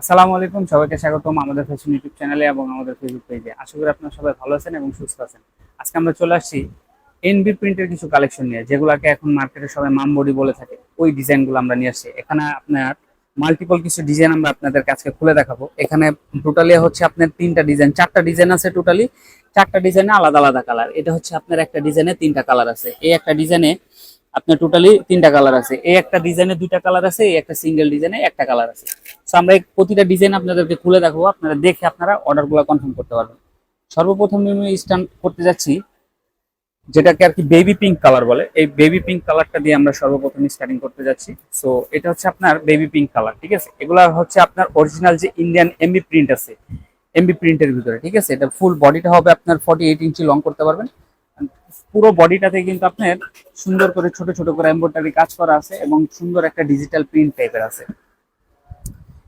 আসসালামু আলাইকুম, সবাইকে স্বাগতম আমাদের ফ্যাশন ইউটিউব চ্যানেলে এবং আমাদের ফেসবুক পেজে আশা করি আপনারা সবাই ভালো আছেন এবং সুস্থ আছেন। আজকে আমরা চলে আসছি এনবি প্রিন্টের কিছু কালেকশন নিয়ে, যেগুলোকে এখন মার্কেটে সবাই মাম বডি বলে থাকে। ওই ডিজাইনগুলো আমরা নিয়ে আসছি। এখানে আপনার মাল্টিপল কিছু ডিজাইন আমরা আপনাদের কাছে খুলে দেখাবো। এখানে টোটালি হচ্ছে আপনার তিনটা ডিজাইন চারটা ডিজাইন আছে টোটালি চারটা ডিজাইনে আলাদা আলাদা কালার এটা হচ্ছে আপনার একটা ডিজাইনে তিনটা কালার আছে। এই একটা ডিজাইনে আপনার টোটালি তিনটা কালার আছে। এই একটা ডিজাইনে দুইটা কালার আছে, এই একটা সিঙ্গেল ডিজাইনে একটা কালার আছে। আমরা প্রতিটা ডিজাইন আপনাদেরকে খুলে দেখাবো। আপনারা দেখে আপনারা অর্ডারগুলো কনফার্ম করতে পারবেন। সর্বপ্রথম আমি স্টার্ট করতে যাচ্ছি, যেটাকে আর কি বেবি পিঙ্ক কালার বলে, এই বেবি পিঙ্ক কালারটা দিয়ে আমরা সর্বপ্রথম স্টার্টিং করতে যাচ্ছি। সো এটা হচ্ছে আপনার বেবি পিঙ্ক কালার ঠিক আছে? এগুলা হচ্ছে আপনার অরিজিনাল যে ইন্ডিয়ান এমবি প্রিন্ট আছে এমবি প্রিন্টের ভিতরে, ঠিক আছে? এটা ফুল বডিটা হবে আপনার ফর্টি এইট ইঞ্চি লং করতে পারবেন। পুরো বডিটাতে কিন্তু আপনার সুন্দর করে ছোট ছোট করে এম্ব্রয়ডারি কাজ করা আছে এবং সুন্দর একটা ডিজিটাল প্রিন্ট টাইপের আছে।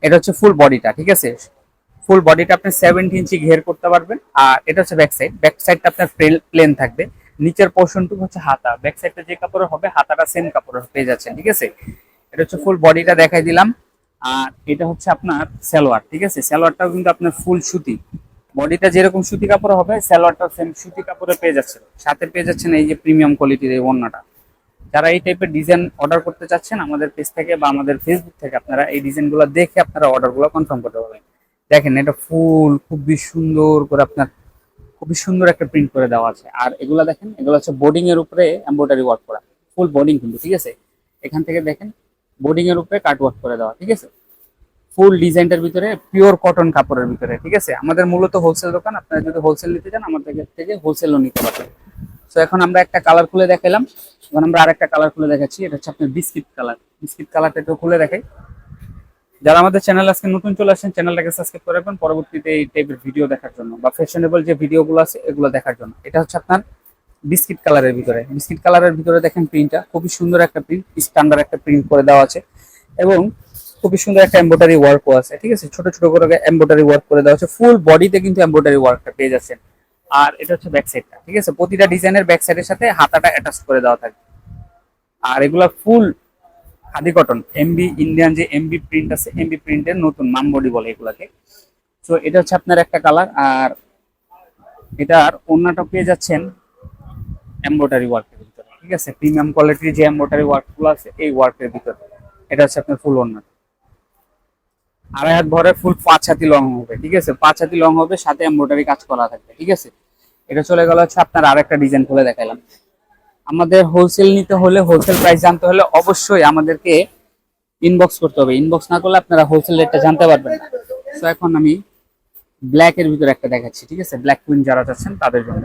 এটা হচ্ছে ফুল বডিটা ঠিক আছে? ফুল বডিটা আপনি সেভেন্টি ইঞ্চি ঘের করতে পারবেন। আর এটা হচ্ছে ব্যাক সাইড ব্যাক সাইডটা আপনার প্লেন থাকবে। নিচের পোর্শনটুকু হচ্ছে হাতা। ব্যাক সাইডটা যে কাপড়ের হবে, হাতাটা সেম কাপড়ের পেয়ে যাচ্ছে ঠিক আছে? এটা হচ্ছে ফুল বডিটা দেখাই দিলাম। আর এটা হচ্ছে আপনার সালোয়ার, ঠিক আছে? সালোয়ারটাও কিন্তু আপনার ফুল সুতি। বডিটা যেরকম সুতি কাপড় হবে, সালোয়ারটাও সেম সুতি কাপড়ে পেয়ে যাচ্ছে সাথে পেয়ে যাচ্ছেন এই যে প্রিমিয়াম কোয়ালিটির এই ওড়নাটা। যারা এই টাইপের ডিজাইন অর্ডার করতে চাচ্ছেন, আমাদের পেজ থেকে বা আমাদের ফেসবুক থেকে আপনারা এই ডিজাইনগুলো দেখে আপনারা অর্ডারগুলো কনফার্ম করতে পারবেন। দেখেন, এটা ফুল, খুবই সুন্দর করে আপনার, খুবই সুন্দর একটা প্রিন্ট করে দেওয়া আছে। আর এগুলা দেখেন, এগুলো হচ্ছে বোর্ডিং এর উপরে এমব্রয়ডারি ওয়ার্ক করা। ফুল বোর্ডিং কিন্তু, ঠিক আছে? এখান থেকে দেখেন বোর্ডিং এর উপরে কাট ওয়ার্ক করে দেওয়া, ঠিক আছে? ফুল ডিজাইনটার ভিতরে পিওর কটন কাপড়ের ভিতরে, ঠিক আছে? আমাদের মূলত হোলসেল দোকান, আপনারা যদি হোলসেল নিতে চান, আমাদের থেকে হোলসেলও নিতে পারবেন। তো এখন আমরা একটা কালার খুলে দেখালাম এখন আমরা আরেকটা কালার খুলে দেখাচ্ছি। এটা হচ্ছে আপনার বিস্কিট কালার বিস্কিট কালারটা একটু খুলে দেখাই। যারা আমাদের চ্যানেল আজকে নতুন চলে আসছেন চ্যানেলটাকে সাবস্ক্রাইব করে রাখবেন। পরবর্তীতে এই টাইপের ভিডিও দেখার জন্য বা ফ্যাশনেবল যে ভিডিওগুলো আছে, এগুলো দেখার জন্য। এটা হচ্ছে আপনার বিস্কিট কালারের ভিতরে। বিস্কিট কালারের ভিতরে দেখেন প্রিন্টটা খুবই সুন্দর একটা প্রিন্ট স্ট্যান্ডার্ড একটা প্রিন্ট করে দেওয়া আছে। এবং খুবই সুন্দর একটা এমব্রয়ডারি ওয়ার্কও আছে। ঠিক আছে? ছোট ছোট করে এমব্রয়ডারি ওয়ার্ক করে দেওয়া আছে। ফুল বডিতে কিন্তু এমব্রয়ডারি ওয়ার্কটা পেয়ে যাচ্ছেন। আর এটা হচ্ছে ব্যাক সাইডটা ঠিক আছে? প্রতিটা ডিজাইনের ব্যাক সাইডের সাথে হাতাটা অ্যাটাচ করে দেওয়া থাকে আর এগুলা full khadi cotton MB Indian যে এমবি প্রিন্ট আছে এমবি প্রিন্টের নতুন মাম বডি বলে এগুলাকে। তো এটা হচ্ছে আপনার একটা কালার আর এটার ওড়নাটা পেয়ে যাচ্ছেন এমব্রয়ডারি ওয়ার্কের ভিতরে, ঠিক আছে? প্রিমিয়াম কোয়ালিটির যে এমব্রয়ডারি ওয়ার্কগুলো আছে, এই ওয়ার্কের ভিতরে। এটা হচ্ছে আপনার ফুল ওড়না আড়াই হাত ভরে ফুল পাঁচ হাতি লং হবে, ঠিক আছে? পাঁচ হাতি লং হবে, সাথে এমব্রয়ডারি কাজ করা থাকবে, ঠিক আছে? এটা চলে গেল হচ্ছে আপনার আরেকটা ডিজাইন খুলে দেখালাম। আমাদের হোলসেল নিতে হলে হোলসেল প্রাইস জানতে হলে অবশ্যই আমাদেরকে ইনবক্স করতে হবে। ইনবক্স না করলে আপনারা হোলসেল রেটটা জানতে পারবেন না। তো এখন আমি ব্ল্যাক এর ভিতরে একটা দেখাচ্ছি, ঠিক আছে? ব্ল্যাক কুইন যারা চাচ্ছেন তাদের জন্য।